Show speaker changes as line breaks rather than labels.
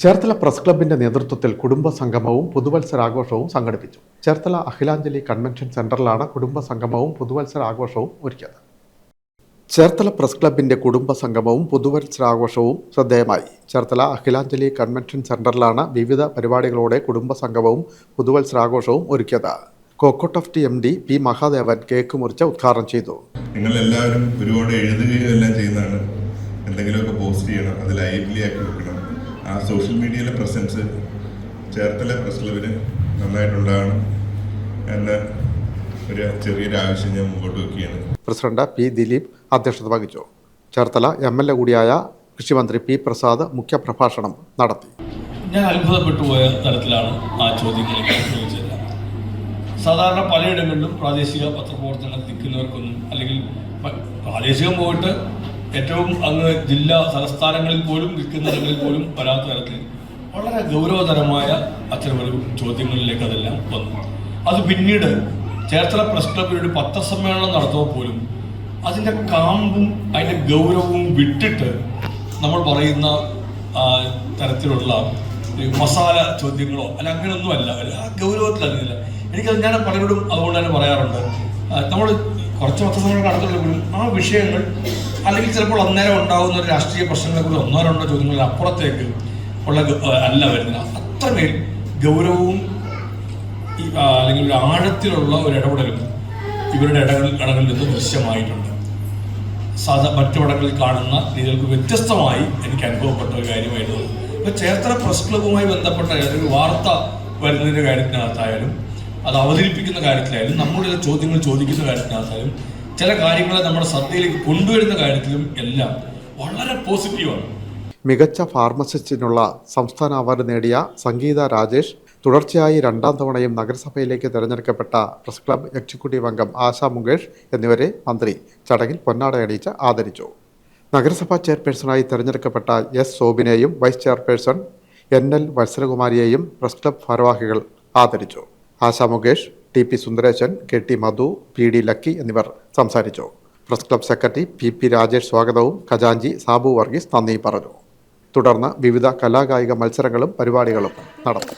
Cherthala press ക്ലബിന്റെ നേതൃത്വത്തിൽ കുടുംബ സംഗമവും പുതുവത്സരാഘോഷവും സംഘടിപ്പിച്ചു. ചേർത്തല അഖിലാഞ്ജലി കൺവെൻഷൻ സെന്ററിലാണ് കുടുംബ സംഗമവും പുതുവത്സരാഘോഷവും ഒരുക്കിയത്. ചേർത്തല പ്രസ് ക്ലബിന്റെ കുടുംബ സംഗമവും പുതുവത്സരാഘോഷവും ശ്രദ്ധേയമായി. ചേർത്തല അഖിലാഞ്ജലി കൺവെൻഷൻ സെന്ററിലാണ് വിവിധ പരിപാടികളോടെ കുടുംബ സംഗമവും പുതുവത്സരാഘോഷവും ഒരുക്കിയത്. കോക്കോട്ട് F T M D P Mahadevan cake മുറിച്ച് ഉദ്ഘാടനം ചെയ്തു.
നിങ്ങൾ എല്ലാവരും ഒരുപാട് എഴുതുകയും എല്ലാം ചെയ്യുന്നതാണ്. എന്തെങ്കിലുമൊക്കെ പോസ്റ്റ് ചെയ്യണം. അത് ലൈവ്ലി ആക്കി വെക്കണം. ആ സോഷ്യൽ മീഡിയയിലെ പ്രസൻസ് ചേർത്തല പ്രസ് ക്ലബിന് നന്നായിട്ടുണ്ടാകണം എന്ന ഒരു ചെറിയൊരു ആവശ്യം ഞാൻ മുമ്പോട്ട് വയ്ക്കുകയാണ്
പ്രസിഡന്റ് പി ദിലീപ് അധ്യക്ഷത വഹിച്ചു. ചേർത്തല എം എൽ എ കൂടിയായ കൃഷിമന്ത്രി പി പ്രസാദ് മുഖ്യപ്രഭാഷണം നടത്തി.
ഞാൻ അത്ഭുതപ്പെട്ടു പോയ തരത്തിലാണ് ആ ചോദ്യങ്ങൾ ചോദിച്ചത്. സാധാരണ പലയിടങ്ങളിലും പ്രാദേശിക പത്രപ്രവർത്തനം നിൽക്കുന്നവർക്കൊന്നും അല്ലെങ്കിൽ പ്രാദേശികം പോയിട്ട് ഏറ്റവും അങ്ങ് ജില്ലാ തലസ്ഥാനങ്ങളിൽ പോലും നിൽക്കുന്നിടങ്ങളിൽ പോലും വരാത്ത തരത്തിൽ വളരെ ഗൗരവതരമായ അച്ഛനൊരു ചോദ്യങ്ങളിലേക്ക് അതെല്ലാം വന്നു. അത് പിന്നീട് ചേർത്തല പ്രസ് ക്ലബിൽ ഒരു പത്രസമ്മേളനം നടത്തുമ്പോൾ പോലും അതിന്റെ കാമ്പും അതിന്റെ ഗൗരവവും വിട്ടിട്ട് നമ്മൾ പറയുന്ന തരത്തിലുള്ള മസാല ചോദ്യങ്ങളോ അല്ല അങ്ങനെയൊന്നും അല്ല ആ ഗൗരവത്തിലറിയില്ല എനിക്കത് ഞാൻ പലരോടും അതുകൊണ്ട് തന്നെ പറയാറുണ്ട്. നമ്മൾ കുറച്ച് പത്രസമ്മേളനം നടത്തുമ്പോഴും ആ വിഷയങ്ങൾ അല്ലെങ്കിൽ ചിലപ്പോൾ അന്നേരം ഉണ്ടാകുന്ന ഒരു രാഷ്ട്രീയ പ്രശ്നങ്ങളെ കൂടി ഒന്നോ രണ്ടോ ചോദ്യങ്ങളിൽ അപ്പുറത്തേക്ക് ഉള്ള അല്ല വരുന്നത് അത്രമേൽ ഗൗരവവും അല്ലെങ്കിൽ ഒരു ആഴത്തിലുള്ള ഒരു ഇടപെടലും ഇവരുടെ ഇടകളിൽ ഇടകളിൽ നിന്ന് ദൃശ്യമായിട്ടുണ്ട്. സാധാ മറ്റിടങ്ങളിൽ കാണുന്ന രീതികൾക്ക് വ്യത്യസ്തമായി എനിക്ക് അനുഭവപ്പെട്ട ഒരു കാര്യമായിരുന്നു ഇപ്പൊ ചേർത്തല പ്രസ് ക്ലബ്ബുമായി ബന്ധപ്പെട്ട ഒരു വാർത്ത വരുന്നതിന്റെ കാര്യത്തിനകത്തായാലും അത് അവതരിപ്പിക്കുന്ന കാര്യത്തിലായാലും നമ്മുടെ ചോദ്യങ്ങൾ ചോദിക്കുന്ന കാര്യത്തിനകത്തായാലും ചില കാര്യങ്ങളെ നമ്മുടെ ശ്രദ്ധയിലേക്ക് കൊണ്ടുവരുന്ന കാര്യത്തിലും എല്ലാം വളരെ പോസിറ്റീവാണ്.
മികച്ച ഫാർമസിസ്റ്റിനുള്ള സംസ്ഥാന അവാർഡ് നേടിയ സംഗീത രാജേഷ് തുടർച്ചയായി രണ്ടാം തവണയും നഗരസഭയിലേക്ക് തിരഞ്ഞെടുക്കപ്പെട്ട പ്രസ് ക്ലബ് എക്സിക്യൂട്ടീവ് അംഗം ആശ മുകേഷ് എന്നിവരെ മന്ത്രി ചടങ്ങിൽ പൊന്നാടയണിയിച്ച് ആദരിച്ചു. നഗരസഭാ ചെയർപേഴ്സണായി തിരഞ്ഞെടുക്കപ്പെട്ട എസ് സോബിനെയും വൈസ് ചെയർപേഴ്സൺ എൻ എൽ വത്സരകുമാരിയെയും പ്രസ് ക്ലബ് ഭാരവാഹികൾ ആദരിച്ചു. Asha Mukesh T P Sundaresan K T Madhu P D Lucky എന്നിവർ സംസാരിച്ചു. Press club secretary P P Rajesh സ്വാഗതവും ഖജാഞ്ചി സാബു വർഗീസ് നന്ദി പറഞ്ഞു. തുടർന്ന് വിവിധ കലാകായിക മത്സരങ്ങളും പരിപാടികളും നടന്നു.